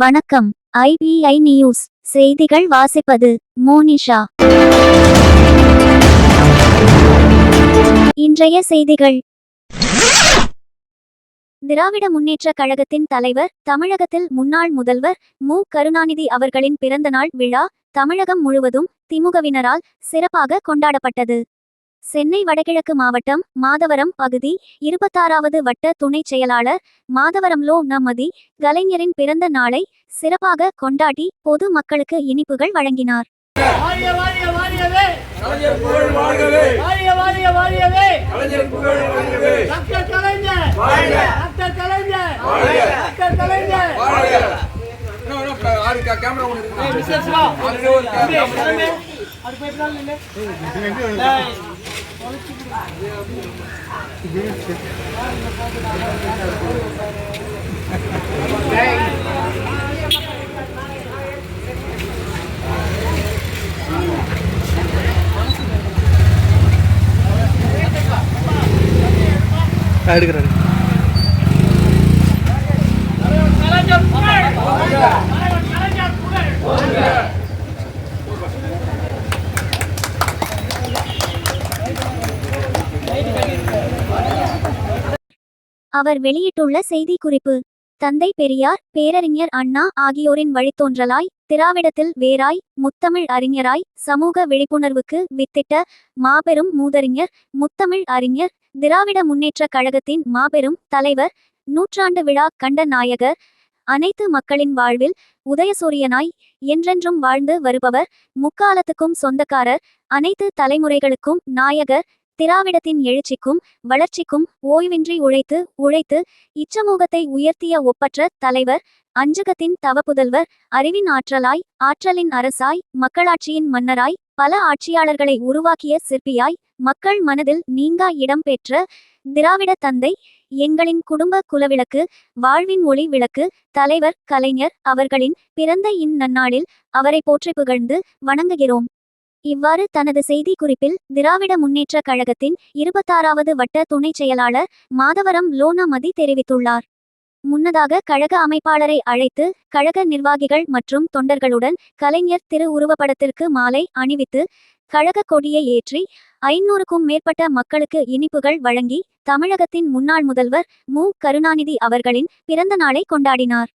வணக்கம். IBI news. செய்திகள் வாசிப்பது மோனிஷா. இன்றைய செய்திகள். திராவிட முன்னேற்றக் கழகத்தின் தலைவர் தமிழகத்தில் முன்னாள் முதல்வர் மு. கருணாநிதி அவர்களின் பிறந்தநாள் விழா தமிழகம் முழுவதும் திமுகவினரால் சிறப்பாக கொண்டாடப்பட்டது. சென்னை வடகிழக்கு மாவட்டம் மாதவரம் பகுதி இருபத்தாறாவது வட்ட துணைச் செயலாளர் மாதவரம் லோ நமதி கலைஞரின் பிறந்த நாளை சிறப்பாக கொண்டாடி பொது மக்களுக்கு இனிப்புகள் வழங்கினார் வாரிய வாரிய வாரியவே கலைஞர் புகழ் வாழ்கவே வாரிய வாரிய வாரியவே கலைஞர் புகழ் வாழ்கவே டாக்டர் கலைஞர் வாழ்க. டாக்டர் கலைஞர் வாழ்க. டாக்டர் கலைஞர் வாழ்க இன்னும் இன்னும் ப- ஆறு கே- கேமரா ஒன்று அவர் வெளியிட்டுள்ள செய்திக்குறிப்பு தந்தை பெரியார் பேரறிஞர் அண்ணா ஆகியோரின் வழித்தோன்றலாய் திராவிடத்தில் வேராய் முத்தமிழ் அறிஞராய் சமூக விழிப்புணர்வுக்கு வித்திட்ட மாபெரும் மூதறிஞர் முத்தமிழ் அறிஞர் திராவிட முன்னேற்றக் கழகத்தின் மாபெரும் தலைவர் நூற்றாண்டு விழா கண்ட நாயகர் அனைத்து மக்களின் வாழ்வில் உதயசூரியனாய் என்றென்றும் வாழ்ந்து வருபவர் முக்காலத்துக்கும் சொந்தக்காரர் அனைத்து தலைமுறைகளுக்கும் நாயகர் திராவிடத்தின் எழுச்சிக்கும் வளர்ச்சிக்கும் ஓய்வின்றி உழைத்து உழைத்து இச்சமூகத்தை உயர்த்திய ஒப்பற்ற தலைவர் அஞ்சகத்தின் தவப்புதல்வர் அறிவின் ஆற்றலாய் ஆற்றலின் அரசாய் மக்களாட்சியின் மன்னராய் பல ஆட்சியாளர்களை உருவாக்கிய சிற்பியாய் மக்கள் மனதில் நீங்கா இடம் பெற்ற திராவிட தந்தை எங்களின் குடும்ப குலவிளக்கு வாழ்வின் ஒளி விளக்கு தலைவர் கலைஞர் அவர்களின் பிறந்த இந்நன்னாளில் அவரை போற்றி புகழ்ந்து வணங்குகிறோம். இவ்வாறு தனது செய்திக்குறிப்பில் திராவிட முன்னேற்ற கழகத்தின் இருபத்தாறாவது வட்ட துணைச் செயலாளர் மாதவரம் லோனாமதி தெரிவித்துள்ளார். முன்னதாக கழக அமைப்பாளரை அழைத்து கழக நிர்வாகிகள் மற்றும் தொண்டர்களுடன் கலைஞர் திரு உருவப்படத்திற்கு மாலை அணிவித்து கழக கொடியை ஏற்றி ஐநூறுக்கும் மேற்பட்ட மக்களுக்கு இனிப்புகள் வழங்கி தமிழகத்தின் முன்னாள் முதல்வர் மு. கருணாநிதி அவர்களின் பிறந்த நாளை கொண்டாடினார்.